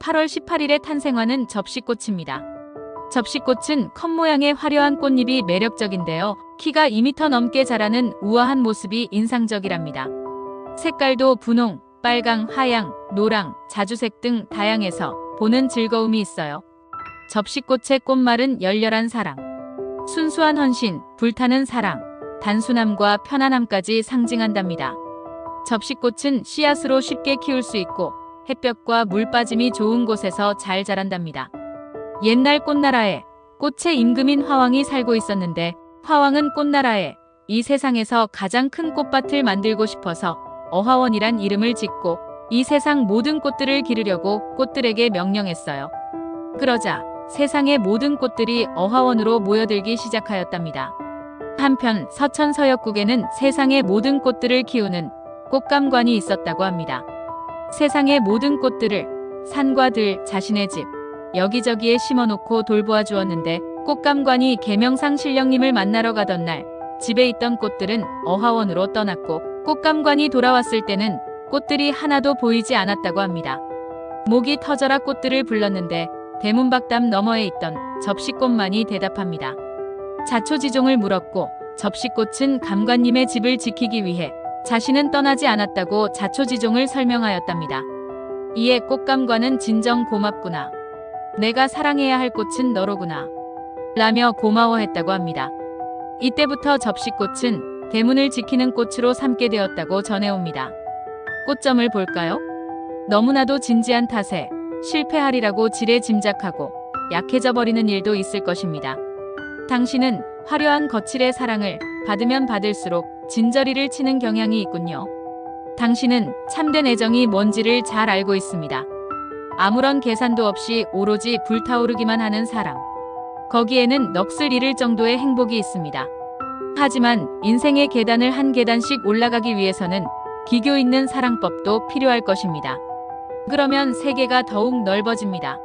8월 18일에 탄생하는 접시꽃입니다. 접시꽃은 컵 모양의 화려한 꽃잎이 매력적인데요. 키가 2m 넘게 자라는 우아한 모습이 인상적이랍니다. 색깔도 분홍, 빨강, 하양, 노랑, 자주색 등 다양해서 보는 즐거움이 있어요. 접시꽃의 꽃말은 열렬한 사랑, 순수한 헌신, 불타는 사랑, 단순함과 편안함까지 상징한답니다. 접시꽃은 씨앗으로 쉽게 키울 수 있고 햇볕과 물 빠짐이 좋은 곳에서 잘 자란답니다. 옛날 꽃나라에 꽃의 임금인 화왕이 살고 있었는데 화왕은 꽃나라에 이 세상에서 가장 큰 꽃밭을 만들고 싶어서 어화원이란 이름을 짓고 이 세상 모든 꽃들을 기르려고 꽃들에게 명령했어요. 그러자 세상의 모든 꽃들이 어화원으로 모여들기 시작하였답니다. 한편 서천 서역국에는 세상의 모든 꽃들을 키우는 꽃감관이 있었다고 합니다. 세상의 모든 꽃들을 산과 들 자신의 집 여기저기에 심어놓고 돌보아 주었는데 꽃감관이 계명상 신령님을 만나러 가던 날 집에 있던 꽃들은 어화원으로 떠났고 꽃감관이 돌아왔을 때는 꽃들이 하나도 보이지 않았다고 합니다. 목이 터져라 꽃들을 불렀는데 대문박담 너머에 있던 접시꽃만이 대답합니다. 자초지종을 물었고 접시꽃은 감관님의 집을 지키기 위해 자신은 떠나지 않았다고 자초지종을 설명하였답니다. 이에 꽃감관은 진정 고맙구나. 내가 사랑해야 할 꽃은 너로구나. 라며 고마워했다고 합니다. 이때부터 접시꽃은 대문을 지키는 꽃으로 삼게 되었다고 전해옵니다. 꽃점을 볼까요? 너무나도 진지한 탓에 실패하리라고 지레 짐작하고 약해져 버리는 일도 있을 것입니다. 당신은 화려한 거칠의 사랑을 받으면 받을수록 진저리를 치는 경향이 있군요. 당신은 참된 애정이 뭔지를 잘 알고 있습니다. 아무런 계산도 없이 오로지 불타오르기만 하는 사랑. 거기에는 넋을 잃을 정도의 행복이 있습니다. 하지만 인생의 계단을 한 계단씩 올라가기 위해서는 기교 있는 사랑법도 필요할 것입니다. 그러면 세계가 더욱 넓어집니다.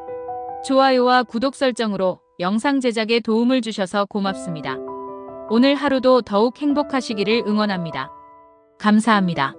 좋아요와 구독 설정으로 영상 제작에 도움을 주셔서 고맙습니다. 오늘 하루도 더욱 행복하시기를 응원합니다. 감사합니다.